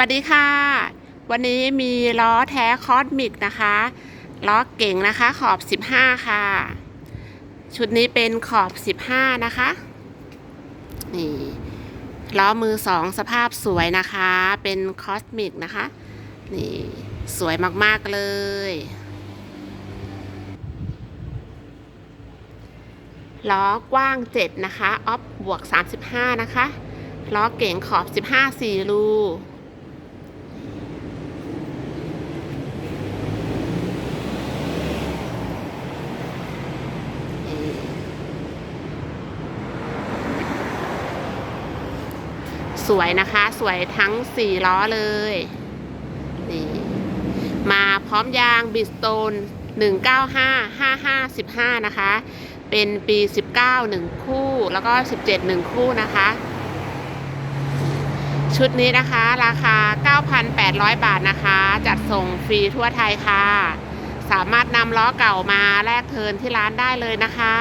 วัสดีค่ะ วันนี้มีล้อแท้คอสมิกนะคะล้อเก่งนะคะขอบ 15 ค่ะ ชุดนี้เป็นขอบ 15 นะคะนี่ล้อมือสองสภาพสวยนะคะ เป็นคอสมิกนะคะนี่สวยมาก ๆ เลย ล้อกว้าง 7 นะคะ ออฟบวก 35 นะคะล้อเก่งขอบ 15 4รู สวยนะคะ สวยทั้ง4ล้อเลยนี่มาพร้อมยางบิสโตน195 55 15นะคะ เป็นปี 19 1 คู่ แล้วก็ 17 1 คู่นะคะ ชุดนี้นะคะราคา 9,800 บาทนะคะ จัดส่งฟรีทั่วไทยค่ะ สามารถนำล้อเก่ามาแลกเทินที่ร้านได้เลยนะคะ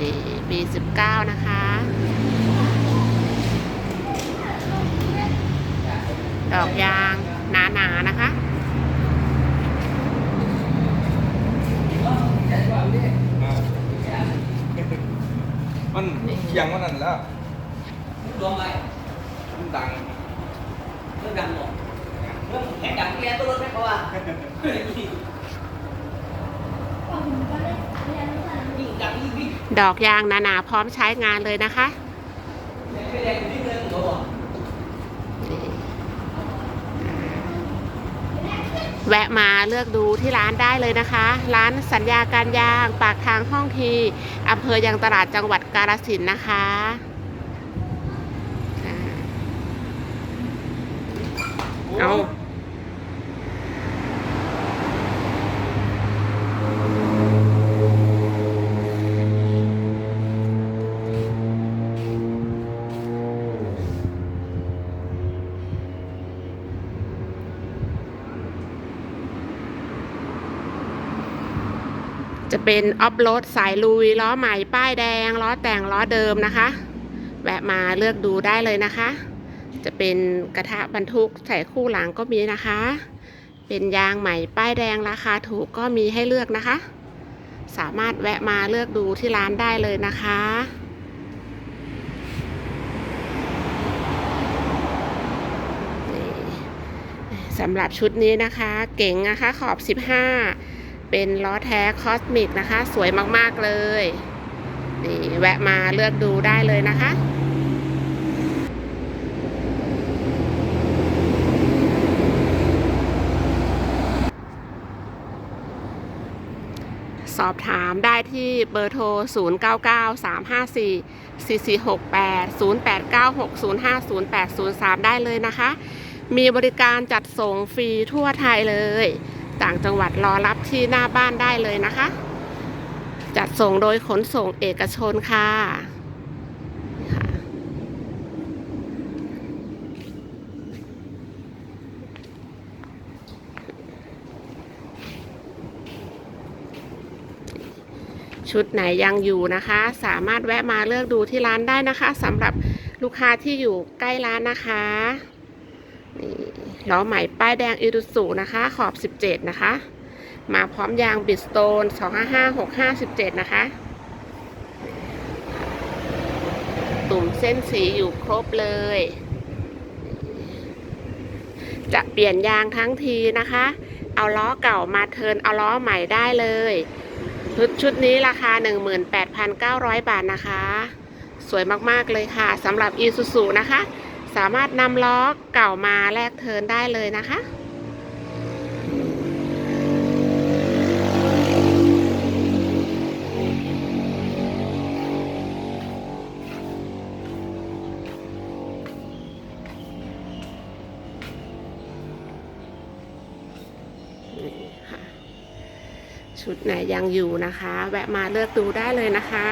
นี่ปี 19 นะคะ ดอกยางหนาๆนะคะ มันเคียงมันนั่นแล้วรวมไปมันดังเรื่องดังหมดเรื่องแข่งดังแกตัวรถไม่เขาว่ายิ่งดังยิ่งวิ่งดอกยางหนาๆพร้อมใช้งานเลยนะคะ แรงนิดนึงเขาบอก แวะมาเลือกดูที่ร้านได้เลยนะคะ ร้านสัญญาการยางปากทางห้องทีอำเภอยางตลาดจังหวัดกาฬสินธุ์นะคะเอา จะเป็นออฟโรดสายลุยล้อใหม่ป้ายแดงล้อแต่งล้อเดิมนะคะ แวะมาเลือกดูได้เลยนะคะ จะเป็นกระทะบรรทุกใส่คู่หลังก็มีนะคะ เป็นยางใหม่ป้ายแดงราคาถูกก็มีให้เลือกนะคะ สามารถแวะมาเลือกดูที่ร้านได้เลยนะคะสำหรับชุดนี้นะคะ เก๋งนะคะขอบ 15 เป็นล้อแท้คอสมิกนะคะ สวยมากๆเลยนี่แวะมาเลือกดูได้เลยนะคะสอบถามได้ที่เบอร์โทร 0 9 9 3 5 4 4 4 6 8 0 8 9 6 0 5 0 8 0 3 ได้เลยนะคะ มีบริการจัดส่งฟรีทั่วไทยเลย ต่างจังหวัดรอรับที่หน้าบ้านได้เลยนะคะ จัดส่งโดยขนส่งเอกชนค่ะชุดไหนยังอยู่นะคะ สามารถแวะมาเลือกดูที่ร้านได้นะคะสำหรับลูกค้าที่อยู่ใกล้ร้านนะคะ นี่ล้อใหม่ป้ายแดงอิรุสุนะคะ ขอบ 17 นะคะ มาพร้อมยางบิสโตน 255657 นะคะ ตุ่มเส้นสีอยู่ครบเลย จะเปลี่ยนยางทั้งทีนะคะ เอาล้อเก่ามาเทินเอาล้อใหม่ได้เลยชุดชุดนี้ราคา 18,900 บาทนะคะ สวยมาก ๆ เลยค่ะสำหรับ i s u z u นะคะ สามารถนำล้อเก่ามาแลกเทินได้เลยนะคะ ชุดไหนยังอยู่นะคะ แวะมาเลือกดูได้เลยนะคะ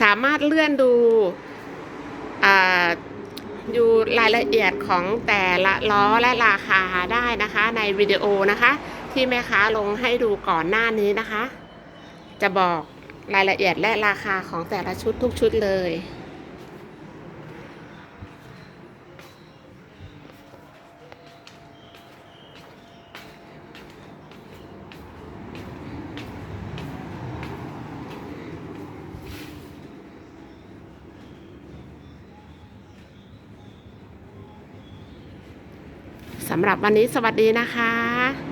สามารถเลื่อนดูอยู่รายละเอียดของแต่ละล้อและราคาได้นะคะ ในวิดีโอนะคะ ที่แม่ค้าลงให้ดูก่อนหน้านี้นะคะ จะบอกรายละเอียดและราคาของแต่ละชุดทุกชุดเลย สำหรับวันนี้สวัสดีนะคะ